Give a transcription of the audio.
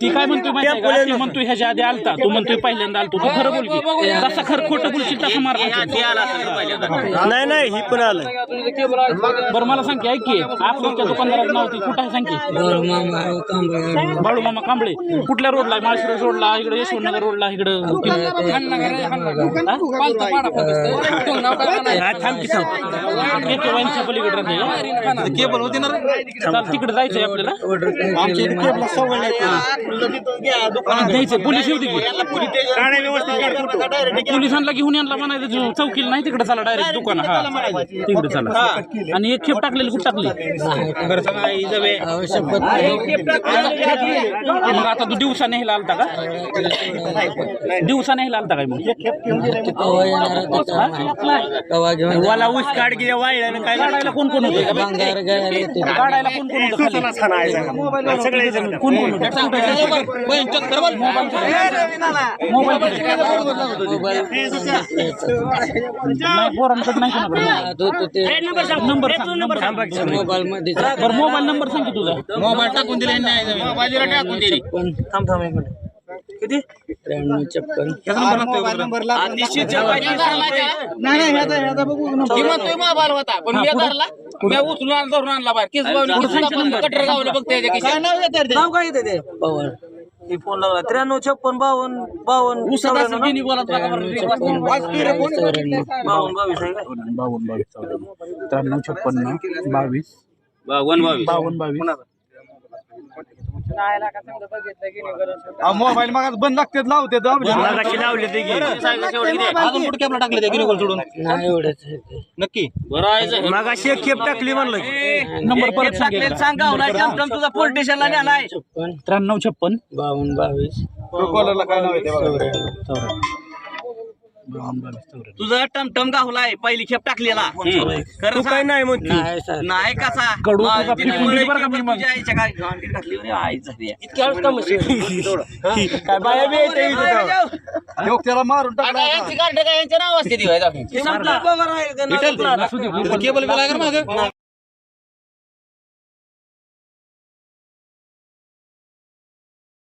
ती काय म्हणतोय माहिती आहे का? ती म्हणतोय ह्याच्या आधी आलता. तू म्हणतोय पहिल्यांदा आलतो. तू खरं बोल की जसं खरं खोटं बोलशील तसं मार. नाही नाही ही पण आलं बरं मला सांग की ऐक की आपल्या दुकानदाराचं नाव ती कुठं आहे सांग की? हो कांबळे. बाळू मामा कांबळे. कुठल्या रोडला आहे? माळशिरस रोडला इकडे यशवंतनगर रोडला इकडे. थांब की थांब. केबल होती ना तिकडे जायचंय आपल्याला. ऑर्डर काय द्यायचं पोलीस येऊ दे की पोलिसांना घेऊन यांना म्हणायचं चौकीला नाही तिकडे चला डायरेक्ट दुकान हा. तिकडे चला. आणि एक खेप टाकलेली कुठं टाकली. मग आता तू दिवसा न्यायला आलता का? दिवसा न्यायला आलता काय मग? वाला ऊस काढ गेल्या वाळल्यानं काय काढायला कोण कोण होते? काढायला कोण कोण होतं कोण मोबाईल नाही पोरांकडे नाही नंबर सांग. नंबर सांग. मोबाईल मध्ये बरं मोबाईल नंबर सांग की तुझा. मोबाईल टाकून दिले मोबाईल टाकून दिली. थांब थांब एक मिनिट. किती? त्र्याण्णव छप्पन. म्हणतोय मोबाईल होता पण मी धरला मी उचलून आणला, धरून आणला बाहेर. केस बावली कटर गावलं बघ त्याच्या. नाव काय येते ते पवार फोन लागला त्र्याण्णव छप्पन बावन्न बावन्न बावन्न बावीस आहे का? बावन्न बावीस चौदा त्र्याण्णव छप्पन्न बावीस. वन बावीस. बावन्न बावीस. मोबाईल मग बंद लागते लावते मगाशी लावले ते गे अजून कुठे कॅपला टाकले ते गिरीगोल सोडून. नाही एवढंच आहे ते. नक्की. बरं आहे मगाशी एक खेप टाकली म्हणलं की. नंबर परत सांग. तुझा पोलीस स्टेशनला नेलाय. छप्पन. त्र्याण्णव छप्पन. बावन्न बावीस. कॉलरला काय नाव येते तुझा टमटम गावलाय पहिली खेप टाकलेला. तू काय नाही म्हणती. नाही सर नाही कसा. त्याला मारून यांच्या नाव असते केबल बिल आहे का मागं?